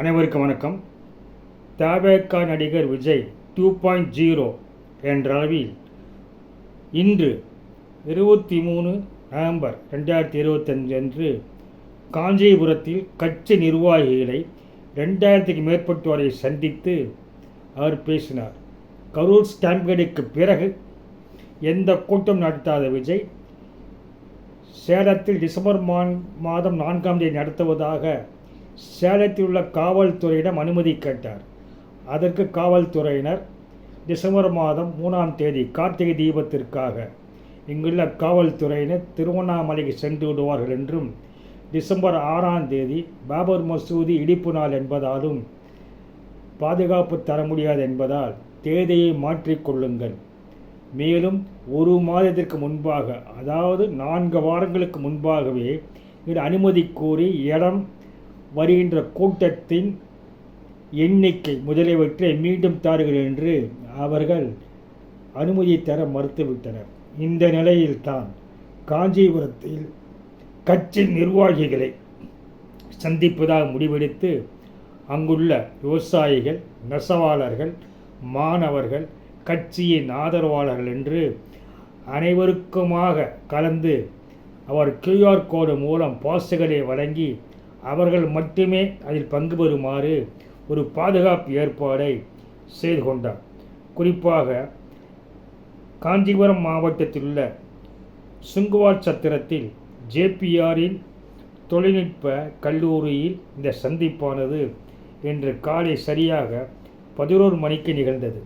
அனைவருக்கும் வணக்கம். தாபேக்கா நடிகர் விஜய் டூ பாயிண்ட் ஜீரோ என்ற அளவில் இன்று இருபத்தி மூணு நவம்பர் ரெண்டாயிரத்தி இருபத்தஞ்சு அன்று காஞ்சிபுரத்தில் கட்சி நிர்வாகிகளை ரெண்டாயிரத்துக்கு மேற்பட்டோரை சந்தித்து அவர் பேசினார். கரூர் ஸ்டாம்பேடுக்கு பிறகு எந்த கூட்டம் நடத்தாத விஜய் சேலத்தில் டிசம்பர் மா- மாதம் நான்காம் தேதி நடத்துவதாக சேலத்தில் உள்ள காவல்துறையிடம் அனுமதி கேட்டார். அதற்கு காவல்துறையினர் டிசம்பர் மாதம் மூணாம் தேதி கார்த்திகை தீபத்திற்காக இங்குள்ள காவல்துறையினர் திருவண்ணாமலைக்கு சென்று விடுவார்கள் என்றும் டிசம்பர் ஆறாம் தேதி பாபர் மசூதி இடிப்பு நாள் என்பதாலும் பாதுகாப்பு தர முடியாது என்பதால் தேதியை மாற்றிக்கொள்ளுங்கள் மேலும் ஒரு மாதத்திற்கு முன்பாக அதாவது நான்கு வாரங்களுக்கு முன்பாகவே இது அனுமதி கோரி இடம் வருகின்ற கூட்டத்தின் எண்ணிக்கை முதலியவற்றை மீண்டும் தாருங்கள் என்று அவர்கள் அனுமதி தர மறுத்துவிட்டனர். இந்த நிலையில்தான் காஞ்சிபுரத்தில் கட்சி நிர்வாகிகளை சந்திப்பதாக முடிவெடுத்து அங்குள்ள விவசாயிகள் நெசவாளர்கள் மாணவர்கள் கட்சியின் ஆதரவாளர்கள் என்று அனைவருக்குமாக கலந்து அவர் கியூஆர் கோடு மூலம் பாசுகளை வழங்கி அவர்கள் மட்டுமே அதில் பங்கு பெறுமாறு ஒரு பாதுகாப்பு ஏற்பாடை செய்து கொண்டார். குறிப்பாக காஞ்சிபுரம் மாவட்டத்தில் உள்ள சுங்குவார் சத்திரத்தில் ஜேபிஆரின் தொழில்நுட்ப கல்லூரியில் இந்த சந்திப்பானது இன்று காலை சரியாக பதினோரு மணிக்கு நிகழ்ந்தது.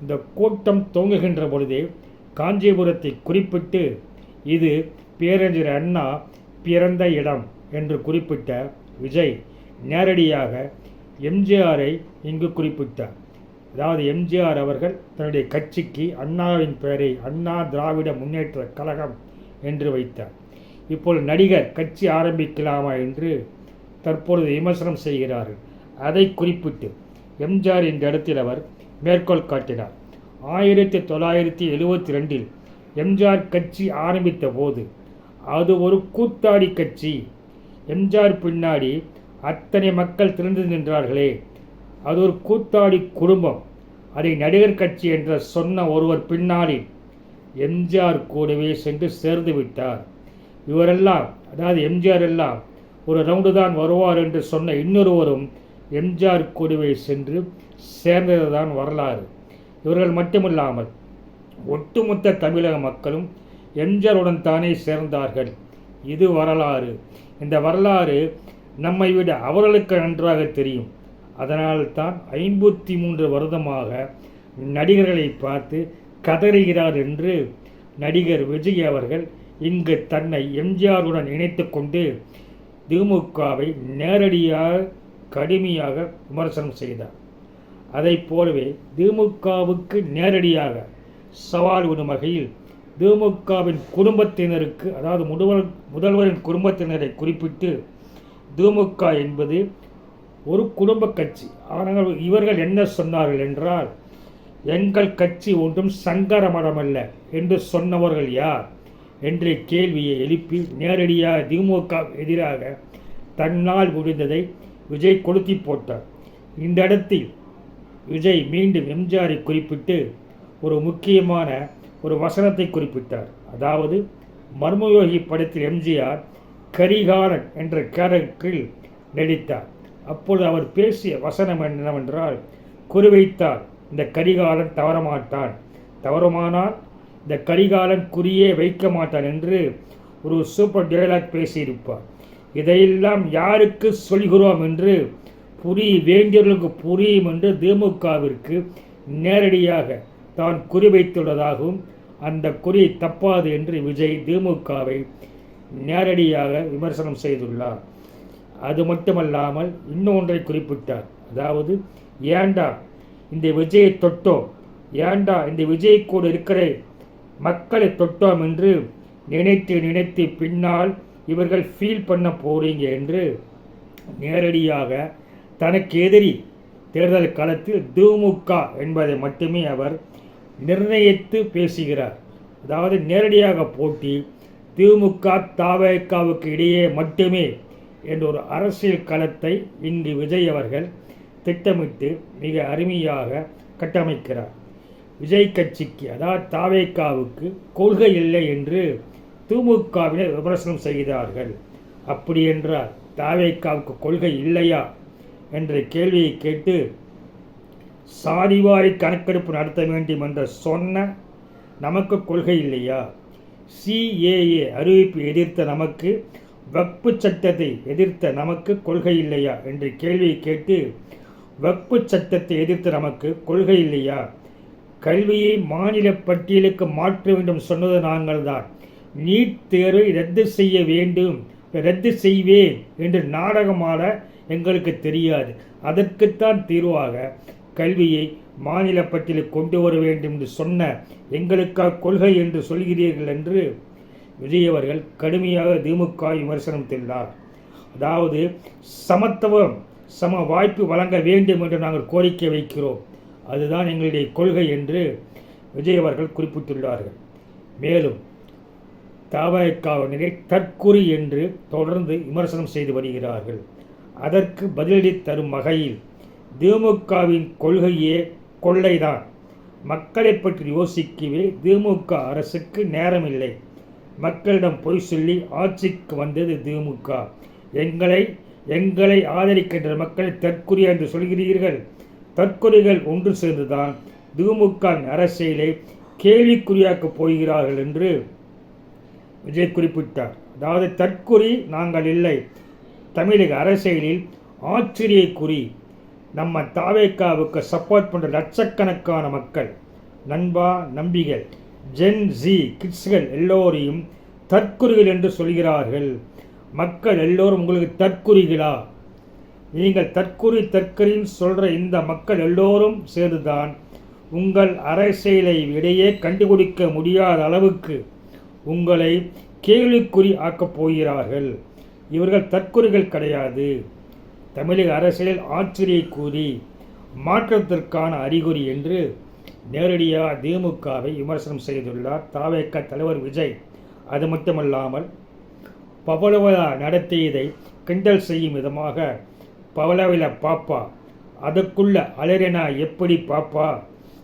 இந்த கூட்டம் துவங்குகின்ற பொழுதே காஞ்சிபுரத்தை குறிப்பிட்டு இது பேரறிஞர் அண்ணா பிறந்த இடம். என்று குறிப்பிட்ட விஜய் நேரடியாக எம்ஜிஆரை இங்கு குறிப்பிட்டார். அதாவது எம்ஜிஆர் அவர்கள் தன்னுடைய கட்சிக்கு அண்ணாவின் பெயரை அண்ணா திராவிட முன்னேற்ற கழகம் என்று வைத்தார். இப்போது நடிகர் கட்சி ஆரம்பிக்கலாமா என்று தற்பொழுது விமர்சனம் செய்கிறார்கள். அதை குறிப்பிட்டு எம்ஜிஆர் என்ற இடத்தில் அவர் மேற்கோள் காட்டினார். ஆயிரத்தி தொள்ளாயிரத்தி எழுபத்தி ரெண்டில் எம்ஜிஆர் கட்சி ஆரம்பித்த போது அது ஒரு கூத்தாடி கட்சி எம்ஜிஆர் பின்னாடி அத்தனை மக்கள் திரண்டு நின்றார்களே. அது ஒரு கூத்தாடி குடும்பம். அதை நடிகர் கட்சி என்ற சொன்ன ஒருவர் பின்னாடி எம்ஜிஆர் கூடவே சென்று சேர்ந்து விட்டார். இவரெல்லாம் அதாவது எம்ஜிஆர் எல்லாம் ஒரு ரவுண்டு தான் வருவார் என்று சொன்ன இன்னொருவரும் எம்ஜிஆர் கூடவே சென்று சேர்ந்ததுதான் வரலாறு. இவர்கள் மட்டுமில்லாமல் ஒட்டுமொத்த தமிழக மக்களும் எம்ஜிஆருடன் தானே சேர்ந்தார்கள். இது வரலாறு. இந்த வரலாறு நம்மை விட அவர்களுக்கு நன்றாக தெரியும். அதனால் தான் ஐம்பத்தி மூன்று வருடமாக நடிகர்களை பார்த்து கதறுகிறார் என்று நடிகர் விஜய் அவர்கள் இங்கு தன்னை எம்ஜிஆருடன் இணைத்து கொண்டு திமுகவை நேரடியாக கடுமையாக விமர்சனம் செய்தார். அதைப் போலவே திமுகவுக்கு நேரடியாக சவால் விடும் வகையில் திமுகவின் குடும்பத்தினருக்கு அதாவது முதல்வர் முதல்வரின் குடும்பத்தினரை குறிப்பிட்டு திமுக என்பது ஒரு குடும்ப கட்சி. ஆனால் இவர்கள் என்ன சொன்னார்கள் என்றால் எங்கள் கட்சி ஒன்றும் சங்கர மடமல்ல என்று சொன்னவர்கள் யார்? என்ற கேள்வியை எழுப்பி நேரடியாக திமுக எதிராக தன்னால் முடிந்ததை விஜய் கொளுத்தி போட்டார். இந்த இடத்தில் விஜய் மீண்டும் எம்ஜிஆரை குறிப்பிட்டு ஒரு முக்கியமான ஒரு வசனத்தை குறிப்பிட்டார். அதாவது மர்மயோகி படத்தில் எம்ஜிஆர் கரிகாலன் என்ற கேரக்டரில் நடித்தார். அப்பொழுது அவர் பேசிய வசனம் என்னவென்றால் குறிவைத்தார் இந்த கரிகாலன் தவறமாட்டான். தவறுமானால் இந்த கரிகாலன் குறியே வைக்க மாட்டான் என்று ஒரு சூப்பர் டைலாக் பேசியிருப்பார். இதையெல்லாம் யாருக்கு சொல்கிறோம் என்று புரிய வேண்டியவர்களுக்கு புரியும் என்று திமுகவிற்கு நேரடியாக தான் குறிவைத்துள்ளதாகவும் அந்த குறி தப்பாது என்று விஜய் திமுகவை நேரடியாக விமர்சனம் செய்துள்ளார். அது மட்டுமல்லாமல் இன்னொன்றை குறிப்பிட்டார். அதாவது ஏண்டா இந்த விஜயை தொட்டோம்? ஏண்டா இந்த விஜய் கூட இருக்கிற மக்களை தொட்டோம் என்று நினைத்து நினைத்து பின்னால் இவர்கள் ஃபீல் பண்ண போறீங்க என்று நேரடியாக தனக்கு எதிரி தேர்தல் காலத்தில் திமுக என்பதை மட்டுமே அவர் நிர்ணயித்து பேசுகிறார். அதாவது நேரடியாக போட்டி திமுக தாவேக்காவுக்கு இடையே மட்டுமே என்ற ஒரு அரசியல் களத்தை இங்கு விஜய் அவர்கள் திட்டமிட்டு மிக அருமையாக கட்டமைக்கிறார். விஜய் கட்சிக்கு அதாவது தாவேக்காவுக்கு கொள்கை இல்லை என்று திமுகவினர் விமர்சனம் செய்கிறார்கள். அப்படி என்றால் தாவேக்காவுக்கு கொள்கை இல்லையா? என்ற கேள்வியை கேட்டு சாதிவாரி கணக்கெடுப்பு நடத்த வேண்டும் என்று சொன்ன நமக்கு கொள்கை இல்லையா? சிஏஏ அறிவிப்பு எதிர்த்த நமக்கு வக்பு சட்டத்தை எதிர்த்த நமக்கு கொள்கை இல்லையா? என்று கேள்வியை கேட்டு வக்பு சட்டத்தை எதிர்த்த நமக்கு கொள்கை இல்லையா? கல்வியை மாநில பட்டியலுக்கு மாற்ற வேண்டும் சொன்னது நாங்கள் தான். நீட் தேர்வை ரத்து செய்ய வேண்டும் ரத்து செய்வேன் என்று நாடகமாட எங்களுக்கு தெரியாது. அதற்குத்தான் தீர்வாக கல்வியை மாநில பட்டியலில் கொண்டு வர வேண்டும் என்று சொன்ன எங்களுக்காக கொள்கை என்று சொல்கிறீர்கள் என்று விஜய் அவர்கள் கடுமையாக திமுக விமர்சனம் செய்தார். அதாவது சமத்துவம் சம வாய்ப்பு வழங்க வேண்டும் என்று நாங்கள் கோரிக்கை வைக்கிறோம். அதுதான் எங்களுடைய கொள்கை என்று விஜய் அவர்கள் குறிப்பிட்டுள்ளார்கள். மேலும் தாவகாவினரை தற்குறி என்று தொடர்ந்து விமர்சனம் செய்து வருகிறார்கள். அதற்கு பதிலடி தரும் வகையில் திமுகவின் கொள்கையே கொள்ளைதான். மக்களை பற்றி யோசிக்கவே திமுக அரசுக்கு நேரமில்லை. மக்களிடம் பொய் சொல்லி ஆட்சிக்கு வந்தது திமுக. எங்களை எங்களை ஆதரிக்கின்ற மக்களை தற்குறியா என்று சொல்கிறீர்கள். தற்கொலைகள் ஒன்று சேர்ந்துதான் திமுக அரசியலை கேள்விக்குறியாக்கப் போகிறார்கள் என்று விஜய் குறிப்பிட்டார். அதாவது தற்குறி நாங்கள் இல்லை. தமிழக அரசியலில் ஆச்சரிய குறி நம்ம தாவேக்காவுக்கு சப்போர்ட் பண்ணுற லட்சக்கணக்கான மக்கள் நண்பா நம்பிகள் ஜென் ஜி கிட்ஸ்கள் எல்லோரையும் தற்குறிகள் என்று சொல்கிறார்கள். மக்கள் எல்லோரும் உங்களுக்கு தற்குறிகளா? நீங்கள் தற்குறி தற்கரின்னு சொல்கிற இந்த மக்கள் எல்லோரும் சேர்ந்துதான் உங்கள் அரசியலை இடையே கண்டுபிடிக்க முடியாத அளவுக்கு உங்களை கேள்விக்குறி ஆக்கப் போகிறார்கள். இவர்கள் தற்குறிகள் கிடையாது. தமிழக அரசியல் ஆச்சரியை கூறி மாற்றத்திற்கான அறிகுறி என்று நேரடியாக திமுகவை விமர்சனம் செய்துள்ளார் தாவேக்க தலைவர் விஜய். அது மட்டுமல்லாமல் பவளவிழா நடத்தியதை கிண்டல் செய்யும் விதமாக பவளவில பாப்பா அதுக்குள்ள அலறினா எப்படி பாப்பா?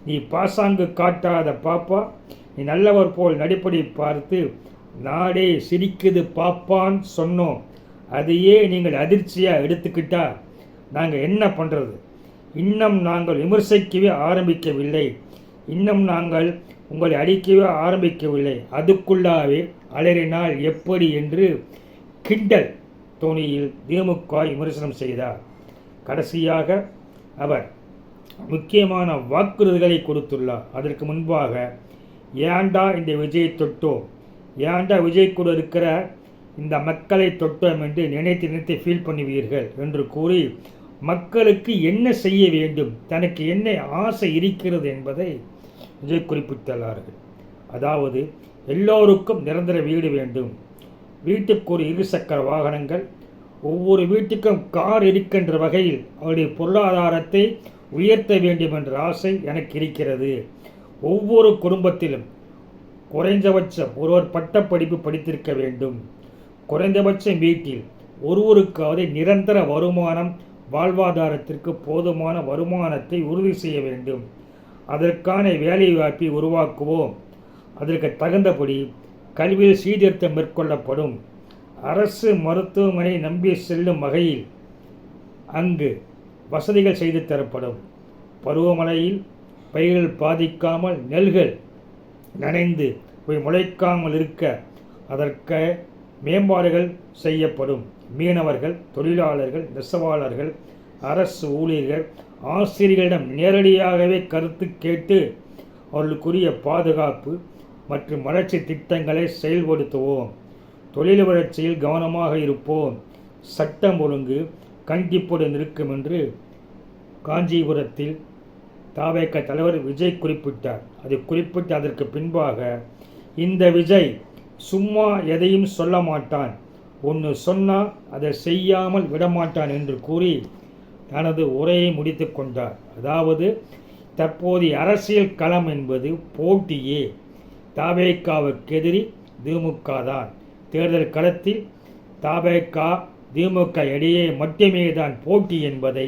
நீ பாசாங்கு காட்டாத பாப்பா நீ நல்லவர் போல் நடிப்படி பார்த்து நாடே சிரிக்குது பாப்பான்னு சொன்னோம். அதையே நீங்கள் அதிர்ச்சியாக எடுத்துக்கிட்டா நாங்கள் என்ன பண்ணுறது இன்னும் நாங்கள் விமர்சிக்கவே ஆரம்பிக்கவில்லை. இன்னும் நாங்கள் உங்களை அடிக்கவே ஆரம்பிக்கவில்லை. அதுக்குள்ளாவே அலறினால் எப்படி என்று கிண்டல் தோணியில் திமுக விமர்சனம் செய்தார். கடைசியாக அவர் முக்கியமான வாக்குறுதிகளை கொடுத்துள்ளார். அதற்கு முன்பாக ஏண்டா இந்த விஜய் தொட்டோ ஏண்டா விஜய் கூட இருக்கிற இந்த மக்களை தொட்டோம் என்று நினைத்து நினைத்து ஃபீல் பண்ணுவீர்கள் என்று கூறி மக்களுக்கு என்ன செய்ய வேண்டும்? தனக்கு என்ன ஆசை இருக்கிறது என்பதை விஜய் குறிப்பிட்டுள்ளார்கள். அதாவது எல்லோருக்கும் நிரந்தர வீடு வேண்டும். வீட்டுக்கு ஒரு இருசக்கர வாகனங்கள் ஒவ்வொரு வீட்டுக்கும் கார் இருக்கின்ற வகையில் அவருடைய பொருளாதாரத்தை உயர்த்த வேண்டும் என்ற ஆசை எனக்கு இருக்கிறது. ஒவ்வொரு குடும்பத்திலும் குறைந்தபட்சம் ஒருவர் பட்டப்படிப்பு படித்திருக்க வேண்டும். குறைந்தபட்சம் வீட்டில் ஒருவருக்காவது நிரந்தர வருமானம் வாழ்வாதாரத்திற்கு போதுமான வருமானத்தை உறுதி செய்ய வேண்டும். அதற்கான வேலைவாய்ப்பை உருவாக்குவோம். அதற்கு தகுந்தபடி கல்வியில் சீர்திருத்தம் மேற்கொள்ளப்படும். அரசு மருத்துவமனை நம்பி செல்லும் வகையில் அங்கு வசதிகள் செய்து தரப்படும். பருவமழையில் பயிர்கள் பாதிக்காமல் நெல்கள் நனைந்து போய் முளைக்காமல் இருக்க அதற்கு மேம்பாடுகள் செய்யப்படும். மீனவர்கள் தொழிலாளர்கள் நெசவாளர்கள் அரசு ஊழியர்கள் ஆசிரியர்களிடம் நேரடியாகவே கருத்து கேட்டு அவர்களுக்குரிய பாதுகாப்பு மற்றும் வளர்ச்சி திட்டங்களை செயல்படுத்துவோம். தொழில் வளர்ச்சியில் கவனமாக இருப்போம். சட்டம் ஒழுங்கு கண்டிப்புடன் இருக்கும் என்று காஞ்சிபுரத்தில் தாவேக்க தலைவர் விஜய் குறிப்பிட்டார். அது குறிப்பிட்டு அதற்கு பின்பாக இந்த விஜய் சும்மா எதையும் சொல்ல மாட்டான். ஒன்று சொன்னால் அதை செய்யாமல் விடமாட்டான் என்று கூறி தனது உரையை முடித்து கொண்டார். அதாவது தற்போதைய அரசியல் களம் என்பது போட்டியே. தாவேக்காவுக்கு எதிரி திமுக தான். தேர்தல் களத்தில் தாவேக்கா திமுக இடையே மட்டுமே தான் போட்டி என்பதை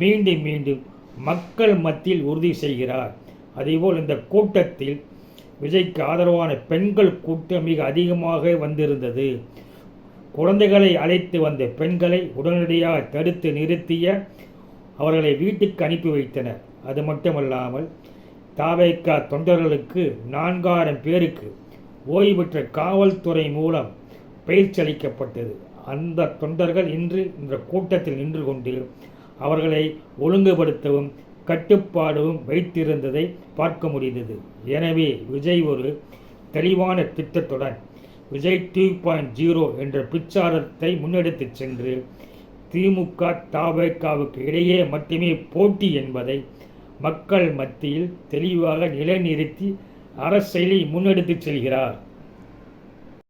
மீண்டும் மீண்டும் மக்கள் மத்தியில் உறுதி செய்கிறார். அதேபோல் இந்த கூட்டத்தில் விஜய்க்கு ஆதரவான பெண்கள் கூட்டம் மிக அதிகமாக வந்திருந்தது. குழந்தைகளை அழைத்து வந்த பெண்களை உடனடியாக தடுத்து நிறுத்திய அவர்களை வீட்டுக்கு அனுப்பி வைத்தனர். அது மட்டுமல்லாமல் தாவேக்கா தொண்டர்களுக்கு நான்காயிரம் பேருக்கு ஓய்வு பெற்ற காவல்துறை மூலம் பயிற்சி அளிக்கப்பட்டது அந்த தொண்டர்கள் இன்று இந்த கூட்டத்தில் நின்று கொண்டு அவர்களை ஒழுங்குபடுத்தவும் கட்டுப்பாடும் வைத்திருந்ததை பார்க்க முடிந்தது. எனவே விஜய் ஒரு தெளிவான திட்டத்துடன் விஜய் டூ பாயிண்ட் ஜீரோ என்ற பிரச்சாரத்தை முன்னெடுத்துச் சென்று திமுக தாவேக்காவுக்கு இடையே மட்டுமே போட்டி என்பதை மக்கள் மத்தியில் தெளிவாக நிலைநிறுத்தி அரசியலை முன்னெடுத்துச் செல்கிறார்.